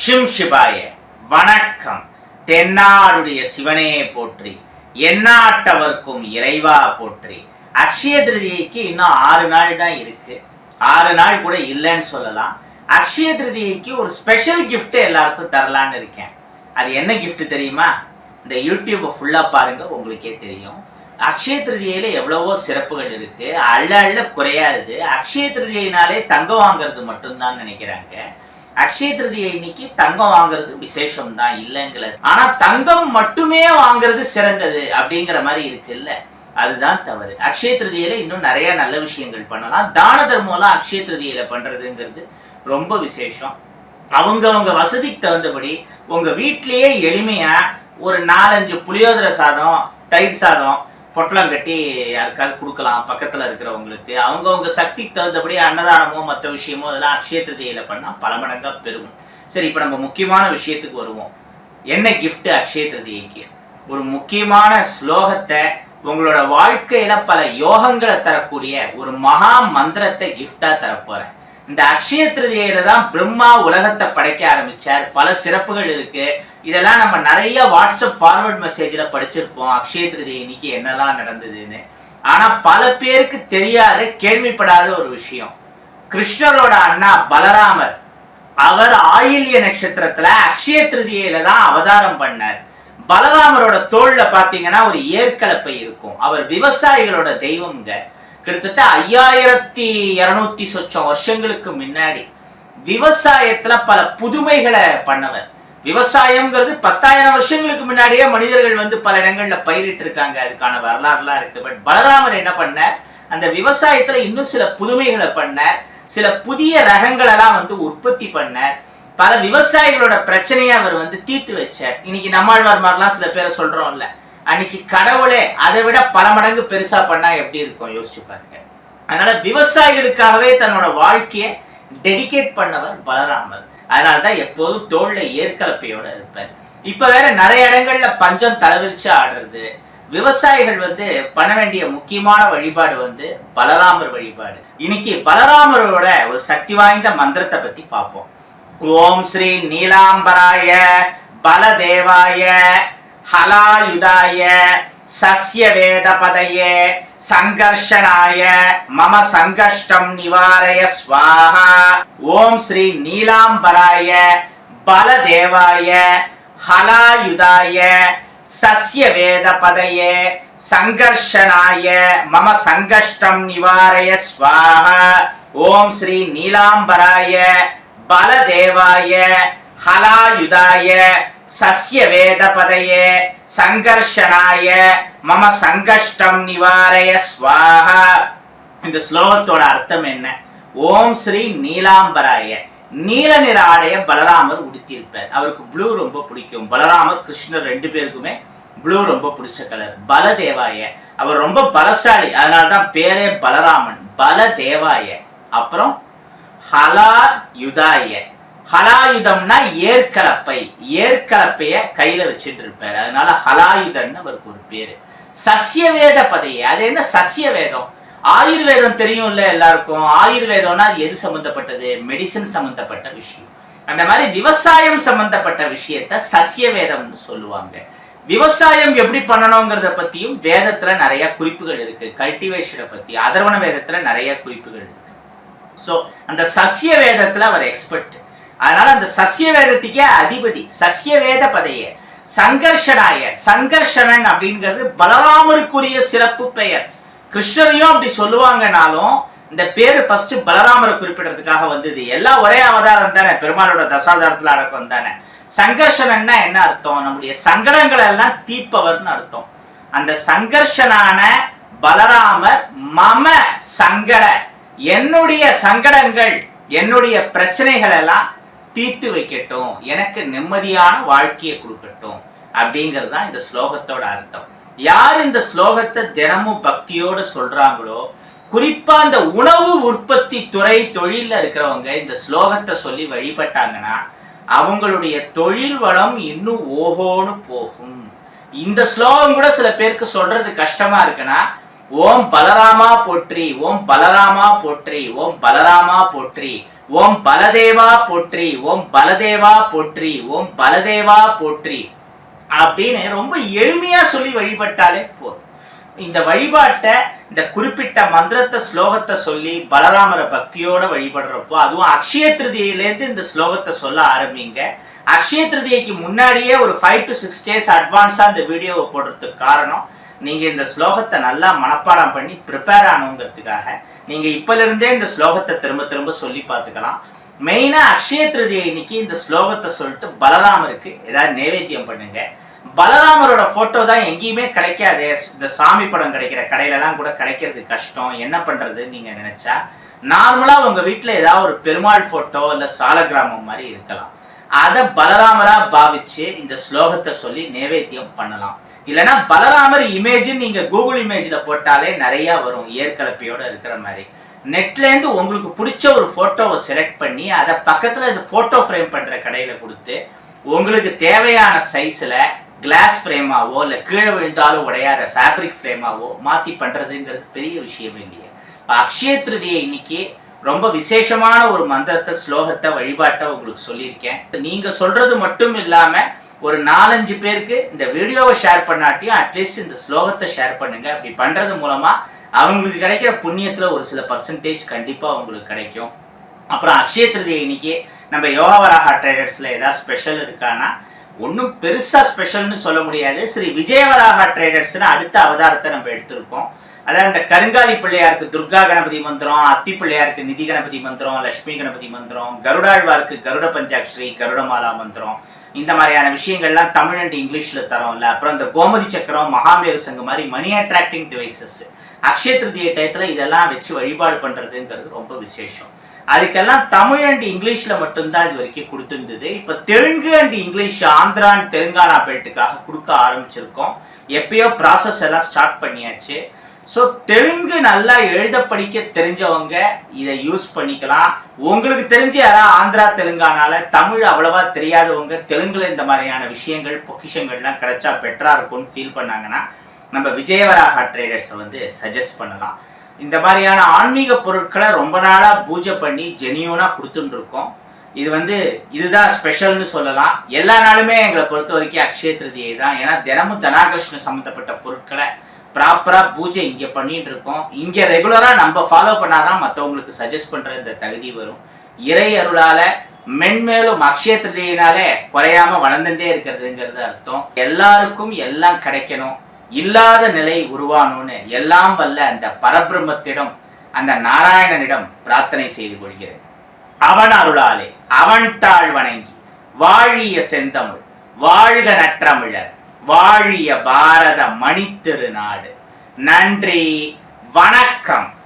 Shrimp ஷிபாய வணக்கம். தென்னாடுடைய சிவனே போற்றி எந்நாட்டவர்க்கும் இறைவா போற்றி. அக்ஷய திருதியைக்கு இன்னும் ஆறு நாள் தான் இருக்கு. ஆறு நாள் கூட இல்லைன்னு சொல்லலாம். அக்ஷய திருதியைக்கு ஒரு ஸ்பெஷல் கிஃப்ட் எல்லாருக்கும் தரலான்னு இருக்கேன். அது என்ன கிஃப்ட் தெரியுமா? இந்த யூடியூப்பை ஃபுல்லாக பாருங்க உங்களுக்கே தெரியும். அக்ஷய திருதியில எவ்வளவோ சிறப்புகள் இருக்கு. அள்ள அள்ள குறையாது. அக்ஷய திருதியினாலே தங்கம் வாங்குறது மட்டும்தான் நினைக்கிறாங்க. அக்ஷய திருதியை இன்னைக்கு தங்கம் வாங்குறது விசேஷம் தான் இல்லைங்கல ஆனா தங்கம் மட்டுமே வாங்குறது சிறந்தது அப்படிங்கிற மாதிரி இருக்குல்ல. அதுதான் தவறு. அக்ஷய திருதியில இன்னும் நிறைய நல்ல விஷயங்கள் பண்ணலாம். தான தர்மம்லாம் அக்ஷய திருதியில பண்றதுங்கிறது ரொம்ப விசேஷம். அவங்கவங்க வசதிக்கு தகுந்தபடி உங்க வீட்டிலேயே எளிமையா ஒரு நாலஞ்சு புளியோதரை சாதம் தயிர் சாதம் பொட்டலம் கட்டி யாருக்காவது கொடுக்கலாம் பக்கத்தில் இருக்கிறவங்களுக்கு. அவங்கவுங்க சக்திக்கு தகுந்தபடி அன்னதானமோ மற்ற விஷயமோ இதெல்லாம் அக்ஷய திருதியில பண்ணால் பல மடங்காக பெருகும். சரி இப்போ நம்ம முக்கியமான விஷயத்துக்கு வருவோம். என்ன கிஃப்ட்டு அக்ஷய திருதியைக்கு ஒரு முக்கியமான ஸ்லோகத்தை உங்களோட வாழ்க்கையில பல யோகங்களை தரக்கூடிய ஒரு மகா மந்திரத்தை gift-ஆ தரப்போறேன். இந்த அக்ஷய திருதியில தான் பிரம்மா உலகத்தை படைக்க ஆரம்பிச்சார். பல சிறப்புகள் இருக்கு. இதெல்லாம் நம்ம நிறைய வாட்ஸ்அப் ஃபார்வர்ட் மெசேஜ்ல படிச்சிருப்போம். அக்ஷய திருதி இன்னைக்கு என்னெல்லாம் நடந்ததுன்னு. ஆனா பல பேருக்கு தெரியாத கேள்விப்படாத ஒரு விஷயம். கிருஷ்ணரோட அண்ணா பலராமர் அவர் ஆயில்ய நட்சத்திரத்துல அக்ஷய திருதியில தான் அவதாரம் பண்ணார். பலராமரோட தோல்ல பாத்தீங்கன்னா ஒரு ஏற்கலப்பை இருக்கும். அவர் விவசாயிகளோட தெய்வம்ங்க. கிட்டத்தட்ட ஐயாயிரத்தி இருநூத்தி சொச்சம் வருஷங்களுக்கு முன்னாடி விவசாயத்துல பல புதுமைகளை பண்ணவர். விவசாயம்ங்கிறது பத்தாயிரம் வருஷங்களுக்கு முன்னாடியே மனிதர்கள் வந்து பல இடங்கள்ல பயிரிட்டு இருக்காங்க. அதுக்கான வரலாறுலாம் இருக்கு. பட் பலராமர் என்ன பண்ண அந்த விவசாயத்துல இன்னும் சில புதுமைகளை பண்ண சில புதிய ரகங்களெல்லாம் வந்து உற்பத்தி பண்ண பல விவசாயிகளோட பிரச்சனையை அவர் வந்து தீர்த்து வச்சார். இன்னைக்கு நம்மாழ்வார் மாதிரிலாம் சில பேரை சொல்றோம்ல. அன்னைக்கு கடவுளே அதை விட பல மடங்கு பெருசா பண்ணா எப்படி இருக்கும்? யோசிச்சு பாருங்க. அதனால விவசாயிகளுக்காகவே தன்னோட வாழ்க்கையை டெடிகேட் பண்ணவர் பலராமர். அதனாலதான் எப்போதும் தோல்ல ஏற்கலப்பையோட இருப்பார். இப்ப வேற நிறைய இடங்கள்ல பஞ்சம் தலைவிரிச்சு ஆடுறது. விவசாயிகள் வந்து பண்ண வேண்டிய முக்கியமான வழிபாடு வந்து பலராமர் வழிபாடு. இன்னைக்கு பலராமரோட ஒரு சக்தி வாய்ந்த மந்திரத்தை பத்தி பார்ப்போம். ஓம் ஸ்ரீ நீலாம்பராய பலதேவாய ஹலாயுதாய சசிய வேத சங்கர்ஷனாய மம சங்கஷ்டம் நிவாரய ஸ்வாஹா. ஓம் ஸ்ரீ நீலாம்பராய பலதேவாய ஹலாயுதாய சசிய வேத சங்கர்ஷனாய மம சங்கஷ்டம் நிவாரய ஸ்வாஹா. ஓம் ஸ்ரீ நீலாம்பராய பலதேவாய ஹலாயுதாய சஸ்ய வேதபதையே சங்கர்ஷனாய மம சங்கஷ்டம் நிவாரய ஸ்வாஹா. இந்த ஸ்லோகத்தோட அர்த்தம் என்ன? ஓம் ஸ்ரீ நீலாம்பராய. நீல நிற ஆடைய பலராமர் உடுத்தியிருப்பார். அவருக்கு ப்ளூ ரொம்ப பிடிக்கும். பலராமர் கிருஷ்ணர் ரெண்டு பேருக்குமே ப்ளூ ரொம்ப பிடிச்ச கலர். பலதேவாய. அவர் ரொம்ப பலசாலி. அதனால தான் பேரே பலராமன். பலதேவாய. அப்புறம் ஹலாயுதாய ஹலாயுதம்னா ஏற்கலப்பை. ஏற்கலப்பைய கையில வச்சுட்டு இருப்பாரு அதனால ஹலாயுதம்னு அவருக்கு ஒரு பேரு. சசியவேத வேத அது என்ன சசிய வேதம் ஆயுர்வேதம் தெரியும்ல எல்லாருக்கும். ஆயுர்வேதம்னா அது எது சம்பந்தப்பட்டது? மெடிசன் சம்பந்தப்பட்ட விஷயம். அந்த மாதிரி விவசாயம் சம்பந்தப்பட்ட விஷயத்த சசிய வேதம்னு சொல்லுவாங்க. விவசாயம் எப்படி பண்ணணுங்கிறத பத்தியும் வேதத்துல நிறைய குறிப்புகள் இருக்கு. கல்டிவேஷனை பத்தி அதர்வன வேதத்துல நிறைய குறிப்புகள் இருக்கு. ஸோ அந்த சசிய வேதத்துல அவர் எக்ஸ்பர்ட் அதனால அந்த சசிய வேதத்துக்கே அதிபதி சசிய வேத பதைய சங்கர்ஷனாய சங்கர்ஷனன் அப்படிங்கிறது பலராமருக்குரிய சிறப்பு பெயர். கிருஷ்ணரையும் அப்படி சொல்லுவாங்கனாலும் இந்த பேர் ஃபர்ஸ்ட் பலராமரை குறிப்பிடறதுக்காக வந்தது. எல்லாம் ஒரே அவதாரம் தானே பெருமாளோட தசாதாரத்துல அடக்கம் தானே. சங்கர்ஷனன்னா என்ன அர்த்தம்? நம்முடைய சங்கடங்கள் எல்லாம் தீப்பவர்னு அர்த்தம். அந்த சங்கர்ஷனான பலராமர் மம சங்கட என்னுடைய சங்கடங்கள் என்னுடைய பிரச்சனைகள் எல்லாம் தீர்த்து வைக்கட்டும் எனக்கு நிம்மதியான வாழ்க்கையை கொடுக்கட்டும் அப்படிங்கிறது தான் இந்த ஸ்லோகத்தோட அர்த்தம். யார் இந்த ஸ்லோகத்தை தினமும் பக்தியோட சொல்றாங்களோ குறிப்பா இந்த உணவு உற்பத்தி துறை தொழிலில் இருக்கிறவங்க இந்த ஸ்லோகத்தை சொல்லி வழிபட்டாங்கன்னா அவங்களுடைய தொழில் வளம் இன்னும் ஓஹோன்னு போகும். இந்த ஸ்லோகம் கூட சில பேருக்கு சொல்றது கஷ்டமா இருக்குன்னா ஓம் பலராமா போற்றி ஓம் பலராமா போற்றி ஓம் பலராமா போற்றி ஓம் பலதேவா போற்றி ஓம் பலதேவா போற்றி ஓம் பலதேவா போற்றி அப்படின்னு ரொம்ப எளிமையா சொல்லி வழிபட்டாலே போதும். இந்த வழிபாட்டை இந்த குறிப்பிட்ட மந்திரத்தை ஸ்லோகத்தை சொல்லி பலராமரை பக்தியோட வழிபடுறப்போ அதுவும் அக்ஷய திருதியிலேருந்து இந்த ஸ்லோகத்தை சொல்ல ஆரம்பிங்க. அக்ஷய திருதியைக்கு முன்னாடியே ஒரு ஃபைவ் டு சிக்ஸ் டேஸ் அட்வான்ஸா இந்த வீடியோவை போடுறதுக்கு காரணம். நீங்கள் இந்த ஸ்லோகத்தை நல்லா மனப்பாடம் பண்ணி ப்ரிப்பேர் ஆகணுங்கிறதுக்காக நீங்கள் இப்பலேருந்தே இந்த ஸ்லோகத்தை திரும்ப திரும்ப சொல்லி பார்த்துக்கலாம். மெயினாக அக்ஷய திருதியை இன்னைக்கு இந்த ஸ்லோகத்தை சொல்லிட்டு பலராமருக்கு ஏதாவது நைவேத்தியம் பண்ணுங்க. பலராமரோட ஃபோட்டோ தான் எங்கேயுமே கிடைக்காதே. இந்த சாமி படம் கிடைக்கிற கடையிலலாம் கூட கிடைக்கிறது கஷ்டம். என்ன பண்ணுறது நீங்கள் நினச்சா? நார்மலாக உங்கள் வீட்டில் ஏதாவது ஒரு பெருமாள் ஃபோட்டோ இல்லை சாலகிராமம் மாதிரி இருக்கலாம். அதை பலராமரா பாவிச்சு இந்த ஸ்லோகத்தை சொல்லி நைவேத்தியம் பண்ணலாம். இல்லைன்னா பலராமர் இமேஜ் நீங்க கூகுள் இமேஜ்ல போட்டாலே நிறைய வரும் ஏற்கலப்பையோட இருக்கிற மாதிரி. நெட்ல இருந்து உங்களுக்கு பிடிச்ச ஒரு போட்டோவை செலக்ட் பண்ணி அதை பக்கத்துல இது போட்டோ ஃப்ரேம் பண்ற கடையில கொடுத்து உங்களுக்கு தேவையான சைஸ்ல கிளாஸ் ஃப்ரேமாவோ இல்லை கீழே விழுந்தாலும் உடையாத ஃபேப்ரிக் ஃப்ரேமாவோ மாத்தி பண்றதுங்கிறது பெரிய விஷயம் இல்லையே. அக்ஷய திருதியை இன்னைக்கு ரொம்ப விசேஷமான ஒரு மந்திரத்தை ஸ்லோகத்தை வழிபாட்டை உங்களுக்கு சொல்லியிருக்கேன். நீங்க சொல்றது மட்டும் இல்லாம ஒரு நாலஞ்சு பேருக்கு இந்த வீடியோவை ஷேர் பண்ணாட்டியும் அட்லீஸ்ட் இந்த ஸ்லோகத்தை ஷேர் பண்ணுங்க. அப்படி பண்றது மூலமா அவங்களுக்கு கிடைக்கிற புண்ணியத்துல ஒரு சில பர்சன்டேஜ் கண்டிப்பா உங்களுக்கு கிடைக்கும். அப்புறம் அக்ஷய திருதியை இன்னைக்கு நம்ம யோகாவராக ட்ரேடர்ஸ்ல ஏதாவது ஸ்பெஷல் இருக்கானா ஒன்றும் பெருசா ஸ்பெஷல்னு சொல்ல முடியாது. ஸ்ரீ விஜயவராக ட்ரேடர்ஸ்னு அடுத்த அவதாரத்தை நம்ம எடுத்திருக்கோம். அதாவது அந்த கருங்காலி பிள்ளையாருக்கு துர்கா கணபதி மந்திரம் அத்தி பிள்ளையாருக்கு நிதி கணபதி மந்திரம் லட்சுமி கணபதி மந்திரம் கருடாழ்வாருக்கு கருட பஞ்சாட்சரி கருடமாலா மந்திரம். இந்த மாதிரியான விஷயங்கள்லாம் தமிழ் அண்ட் இங்கிலீஷ்ல தரோம்ல. அப்புறம் இந்த கோமதி சக்கரம் மகாமேரு சங்கம் மாதிரி மணி அட்ராக்டிங் டிவைசஸ் அக்ஷய திருதிய டயத்துல இதெல்லாம் வச்சு வழிபாடு பண்றதுங்கிறது ரொம்ப விசேஷம். அதுக்கெல்லாம் தமிழ் அண்ட் இங்கிலீஷ்ல மட்டும்தான் இது வரைக்கும் கொடுத்துருந்தது. இப்ப Telugu and English Andhra and Telangana பெல்ட்டுக்காக கொடுக்க ஆரம்பிச்சிருக்கோம். எப்பயோ ப்ராசஸ் எல்லாம் ஸ்டார்ட் பண்ணியாச்சு. ஸோ தெலுங்கு நல்லா எழுத படிக்க தெரிஞ்சவங்க இதை யூஸ் பண்ணிக்கலாம். உங்களுக்கு தெரிஞ்ச யாராவது ஆந்திரா தெலுங்கானால தமிழ் அவ்வளவா தெரியாதவங்க தெலுங்குல இந்த மாதிரியான விஷயங்கள் பொக்கிஷங்கள்லாம் கிடைச்சா பெட்டரா இருக்கும்னு ஃபீல் பண்ணாங்கன்னா நம்ம விஜயவராக ட்ரேடர்ஸை வந்து சஜஸ்ட் பண்ணலாம். இந்த மாதிரியான ஆன்மீக பொருட்களை ரொம்ப நாளாக பூஜை பண்ணி ஜெனியூனாக கொடுத்துட்டு இருக்கோம். இது வந்து இதுதான் ஸ்பெஷல்னு சொல்லலாம். எல்லா நாளுமே எங்களை பொறுத்த வரைக்கும் அக்ஷய திருதியை தான். ஏன்னா தினமும் தனாகிருஷ்ண சம்மந்தப்பட்ட பொருட்களை ப்ராப்பரா பூஜை இங்க பண்ணிட்டு இருக்கோம் இங்க ரெகுலரா நம்ம ஃபாலோ பண்ணாதான் மற்றவங்களுக்கு சஜஸ்ட் பண்ற இந்த தகுதி வரும். இறை அருளால மென்மேலும் அக்ஷய திருதியினாலே குறையாம வளர்ந்துட்டே இருக்கிறதுங்கிறது அர்த்தம். எல்லாருக்கும் எல்லாம் கிடைக்கணும். இல்லாத நிலை உருவானும்னு எல்லாம் வல்ல அந்த பரபிரம்மத்திடம் அந்த நாராயணனிடம் பிரார்த்தனை செய்து கொள்கிறேன். அவன் அருளாலே அவன் தாழ் வணங்கி வாழிய செந்தமிழ் வாழ்க நற்றமிழர். வாழிய பாரத மணித்திருநாடு. நன்றி வணக்கம்.